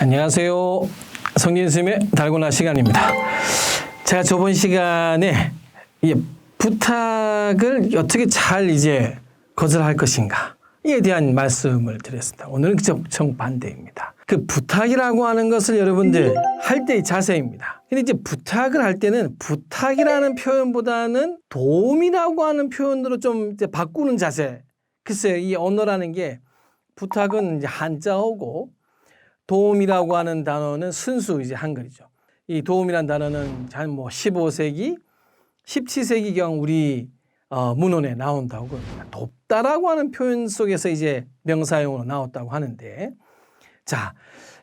안녕하세요. 성진 스님의 달고나 시간입니다. 제가 저번 시간에 이 부탁을 어떻게 잘 이제 거절할 것인가 이에 대한 말씀을 드렸습니다. 오늘은 정반대입니다. 그 부탁이라고 하는 것을 여러분들 할 때의 자세입니다. 근데 이제 부탁을 할 때는 부탁이라는 표현보다는 도움이라고 하는 표현으로 좀 바꾸는 자세. 글쎄요, 이 언어라는 게 부탁은 이제 한자어고 도움이라고 하는 단어는 순수 이제 한글이죠. 이 도움이라는 단어는 한뭐 15세기, 17세기경 우리 어, 문헌에 나온다고 합니다. 돕다라고 하는 표현 속에서 이제 명사용으로 나왔다고 하는데 자,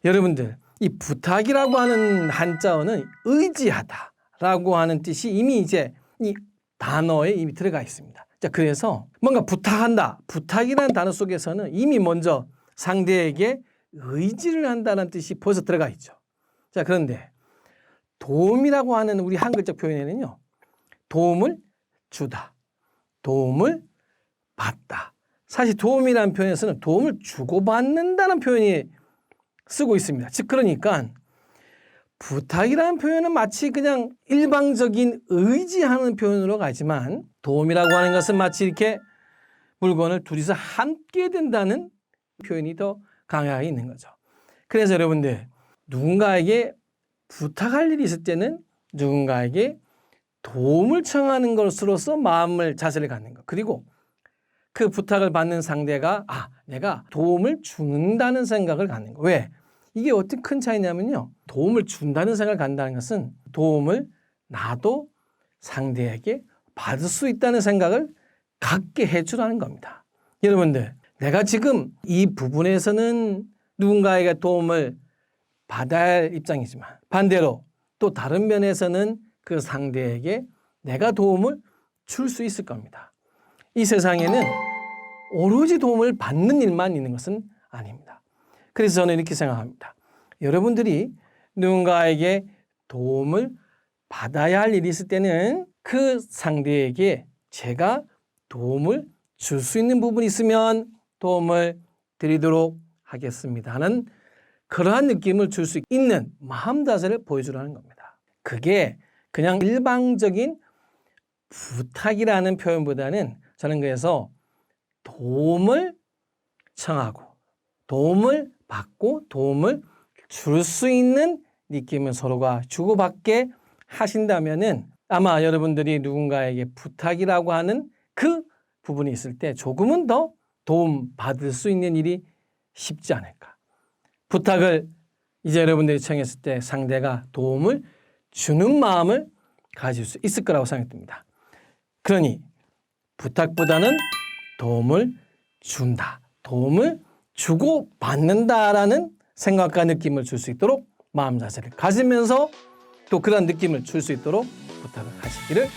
여러분들 이 부탁이라고 하는 한자어는 의지하다라고 하는 뜻이 이미 이제 이 단어에 이미 들어가 있습니다. 자, 그래서 뭔가 부탁한다. 부탁이라는 단어 속에서는 이미 먼저 상대에게 의지를 한다는 뜻이 벌써 들어가 있죠. 자, 그런데 도움이라고 하는 우리 한글적 표현에는요. 도움을 주다. 도움을 받다. 사실 도움이라는 표현에서는 도움을 주고받는다는 표현이 쓰고 있습니다. 즉 그러니까 부탁이라는 표현은 마치 그냥 일방적인 의지하는 표현으로 가지만 도움이라고 하는 것은 마치 이렇게 물건을 둘이서 함께 된다는 표현이 더 강하게 있는 거죠. 그래서 여러분들 누군가에게 부탁할 일이 있을 때는 누군가에게 도움을 청하는 것으로서 마음을 자세를 갖는 것. 그리고 그 부탁을 받는 상대가 아 내가 도움을 준다는 생각을 갖는 거. 왜? 이게 어떤 큰 차이냐면요. 도움을 준다는 생각을 갖는다는 것은 도움을 나도 상대에게 받을 수 있다는 생각을 갖게 해주라는 겁니다. 여러분들 내가 지금 이 부분에서는 누군가에게 도움을 받아야 할 입장이지만 반대로 또 다른 면에서는 그 상대에게 내가 도움을 줄 수 있을 겁니다. 이 세상에는 오로지 도움을 받는 일만 있는 것은 아닙니다. 그래서 저는 이렇게 생각합니다. 여러분들이 누군가에게 도움을 받아야 할 일이 있을 때는 그 상대에게 제가 도움을 줄 수 있는 부분이 있으면 도움을 드리도록 하겠습니다. 하는 그러한 느낌을 줄 수 있는 마음 자세를 보여주라는 겁니다. 그게 그냥 일방적인 부탁이라는 표현보다는 저는 그래서 도움을 청하고 도움을 받고 도움을 줄 수 있는 느낌을 서로가 주고받게 하신다면은 아마 여러분들이 누군가에게 부탁이라고 하는 그 부분이 있을 때 조금은 더 도움 받을 수 있는 일이 쉽지 않을까. 부탁을 이제 여러분들이 청했을 때 상대가 도움을 주는 마음을 가질 수 있을 거라고 생각됩니다. 그러니 부탁보다는 도움을 준다. 도움을 주고 받는다라는 생각과 느낌을 줄 수 있도록 마음 자세를 가지면서 또 그런 느낌을 줄 수 있도록 부탁을 하시기를.